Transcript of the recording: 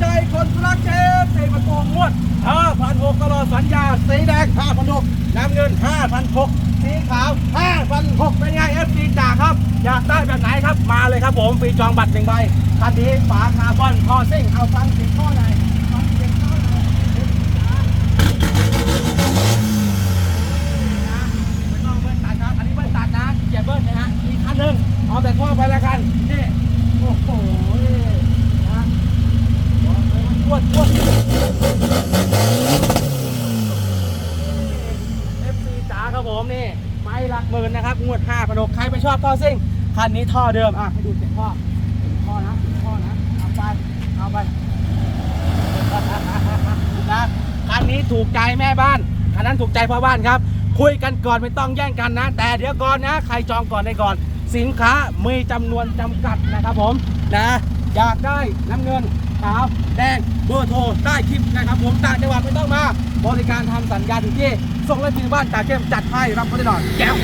ใจคนรักเชฟเซมาโกงงวด5,600ตลอดสัญญา สีแดง5,600น้ำเงิน5,600สีขาว5,600เป็นไง FC จ่าครับ อยากได้แบบไหนครับมาเลยครับผมฟรีจองบัตรหนึ่งใบคันนี้ฝาคาร์บอนคอซิ่งเอาฟังสียงข้อไหนเสียงข้อไหนเบิ้ลตัดครับอันนี้เบิ้ลตัดนะอย่าเบิ้ลนะฮะอีกคันหนึ่งเอาแต่ท่อไปแล้วกันนี่โอ้โห วดปวดเอฟซีจ๋าครับผมนี่ ไม้หลักหมื่นนะครับ งวด5พันใครไปชอบก็ซิ่ง คันนี้ท่อเดิม อะ ให้ดูเสียงท่อเสียงท่อนะเสียงท่อนะ เอาไป เอาไปนะคันนี้ถูกใจแม่บ้าน คันนั้นถูกใจพ่อบ้านครับ คุยกันก่อนไม่ต้องแย่งกันนะ แต่เดี๋ยวก่อนนะ ใครจองก่อนได้ก่อน สินค้ามีจำนวนจำกัดนะครับผมนะ อยากได้น้ำเงินขาวแดงเบอร์โทรได้คลิปนะครับผมต่างจังหวัดไม่ต้องมา บริการทำสัญญาถึงที่ส่งเลยถึงบ้านจากเข้มจัดให้รับคนได้หน่อยแก้ว